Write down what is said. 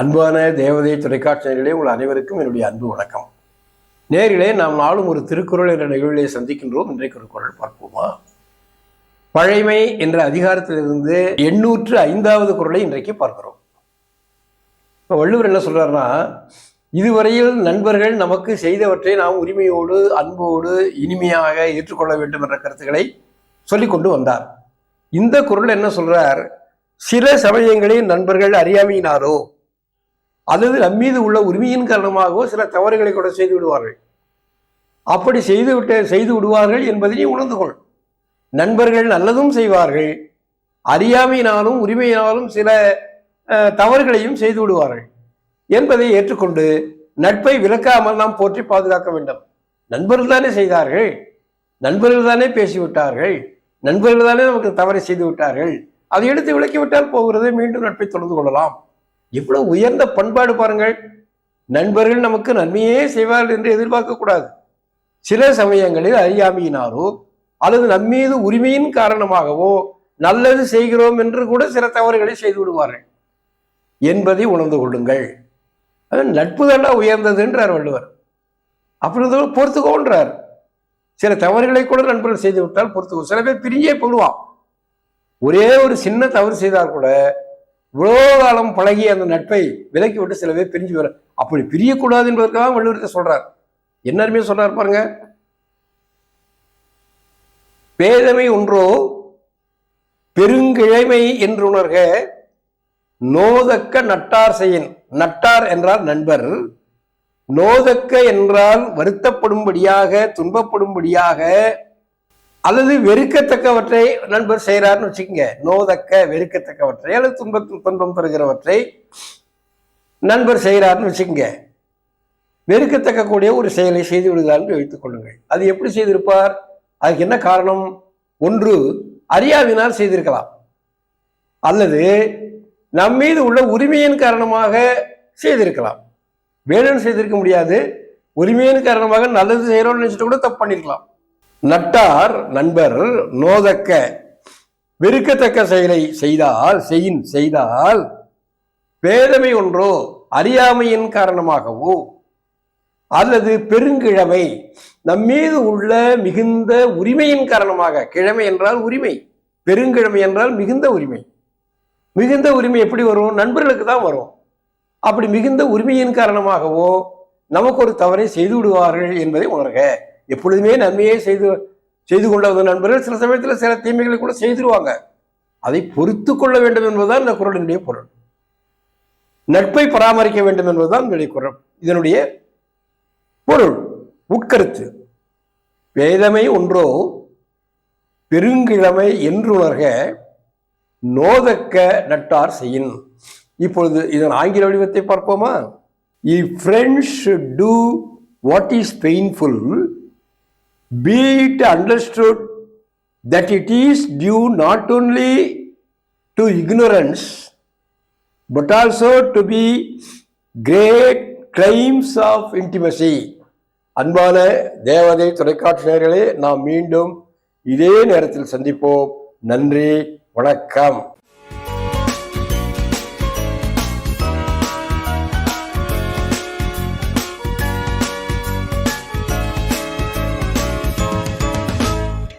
அன்பான தேவதை தொலைக்காட்சி நேயர்களே உங்கள் அனைவருக்கும் என்னுடைய அன்பு வணக்கம். நேரிலே நாம் நாளும் ஒரு திருக்குறள் என்ற நிகழ்விலே சந்திக்கின்றோம். இன்றைக்கு ஒரு குறள் பார்ப்போமா? பழைமை என்ற அதிகாரத்திலிருந்து எண்ணூற்று ஐந்தாவது குறளை இன்றைக்கு பார்க்கிறோம். இப்போ வள்ளுவர் என்ன சொல்கிறாருன்னா இதுவரையில் நண்பர்கள் நமக்கு செய்தவற்றை நாம் உரிமையோடு அன்போடு இனிமையாக ஏற்றுக்கொள்ள வேண்டும் என்ற கருத்துக்களை சொல்லிக்கொண்டு வந்தார். இந்த குறள் என்ன சொல்கிறார் சில சமயங்களில் நண்பர்கள் அறியாமையினாரோ அல்லது நம்மீது உள்ள உரிமையின் காரணமாகவோ சில தவறுகளை கூட செய்து விடுவார்கள். அப்படி செய்து விட்டு செய்து விடுவார்கள் என்பதை நீ உணர்ந்து கொள். நண்பர்கள் நல்லதும் செய்வார்கள். அறியாமையினாலும் உரிமையினாலும் சில தவறுகளையும் செய்து விடுவார்கள். என்பதை ஏற்றுக்கொண்டு நட்பை விலக்காமல் நாம் போற்றி பாதுகாக்க வேண்டும். நண்பர்கள் தானே செய்தார்கள். நண்பர்கள் தானே பேசிவிட்டார்கள். நண்பர்கள் தானே நமக்கு தவறை செய்து விட்டார்கள். அதை எடுத்து விலக்கிவிட்டால் போகிறது. மீண்டும் நட்பை தொடர்ந்து கொள்ளலாம். இவ்வளவு உயர்ந்த பண்பாடு பாருங்கள். நண்பர்கள் நமக்கு நன்மையே செய்வார்கள் என்று எதிர்பார்க்க கூடாது. சில சமயங்களில் அறியாமையினாரோ அல்லது நம்மீது உரிமையின் காரணமாகவோ நல்லது செய்கிறோம் என்று கூட சில தவறுகளை செய்து விடுவார்கள். என்பதை உணர்ந்து கொள்ளுங்கள். அது நட்பு தாண்டா உயர்ந்ததுன்றார் வள்ளுவர். அப்படி பொறுத்துக்கோன்றார் சில தவறுகளை கூட நண்பர்கள் செய்து விட்டால் பொறுத்துக்கோ. சில பேர் பிரிஞ்சே போடுவான். ஒரே ஒரு சின்ன தவறு செய்தால் கூட இவ்வளோ காலம் பழகிய அந்த நட்பை விலக்கி விட்டு சில பேர் பிரிஞ்சு வர அப்படி பிரியக்கூடாது என்பதற்காக வள்ளுவரத்தை சொல்றார். என்னருமே சொல்றார் பாருங்க. பேதமை ஒன்றோ பெருங்கிழமை என்று உணர்க நோதக்க நட்டார் செய்யின் நட்டார் என்றால் நண்பர் நோதக்க என்றால் வருத்தப்படும்படியாக துன்பப்படும்படியாக அல்லது வெறுக்கத்தக்கவற்றை நண்பர் செய்கிறார்னு வச்சுக்கோங்க. நோதக்க வெறுக்கத்தக்கவற்றை அல்லது துன்ப துன்பம் பெறுகிறவற்றை நண்பர் செய்கிறார்னு வச்சுக்கோங்க. வெறுக்கத்தக்க கூடிய ஒரு செயலை செய்து விடுகிறார்னு வைத்துக் கொள்ளுங்கள். அது எப்படி செய்திருப்பார்? அதுக்கு என்ன காரணம்? ஒன்று அறியாவினால் செய்திருக்கலாம். அல்லது நம் மீது உள்ள உரிமையின் காரணமாக செய்திருக்கலாம். வேணும்னு செய்திருக்க முடியாது. உரிமையின் காரணமாக நல்லது செய்கிறோம்னு நினைச்சிட்டு கூட தப்பு பண்ணியிருக்கலாம் நட்டார் நண்பர் நோதக்க. வெறுக்கத்தக்க செயலை செய்தால் செய்யின் செய்தால் பேதமை ஒன்றோ அறியாமையின் காரணமாகவோ அல்லது பெருங்கிழமை நம் மீது உள்ள மிகுந்த உரிமையின் காரணமாக கிழமை என்றால் உரிமை பெருங்கிழமை என்றால் மிகுந்த உரிமை. மிகுந்த உரிமை எப்படி வரும்? நண்பர்களுக்கு தான் வரும். அப்படி மிகுந்த உரிமையின் காரணமாகவோ நமக்கு ஒரு தவறை செய்து விடுவார்கள் என்பதை உணர்க. எப்பொழுதுமே நன்மையே செய்து செய்து கொண்ட நண்பர்கள் சில சமயத்தில் சில தீமைகளை கூட செய்திருவாங்க. அதை பொறுத்து கொள்ள வேண்டும் என்பதுதான் இந்த குரலினுடைய பொருள். நட்பை பராமரிக்க வேண்டும் என்பதுதான் இதனுடைய குரல் இதனுடைய பொருள். உட்கருத்து. வேதமை ஒன்றோ பெருங்கிழமை என்றுணர்க நோதக்க நட்டார் செய்யின். இப்பொழுது இதன் ஆங்கில வடிவத்தை பார்ப்போமா? இ friends to what is painful be it understood that it is due not only to ignorance but also to be great claims of intimacy அன்பான தேவதை தொலைக்காட்சி நேயர்களே நாம் மீண்டும் இதே நேரத்தில் சந்திப்போம் நன்றி வணக்கம்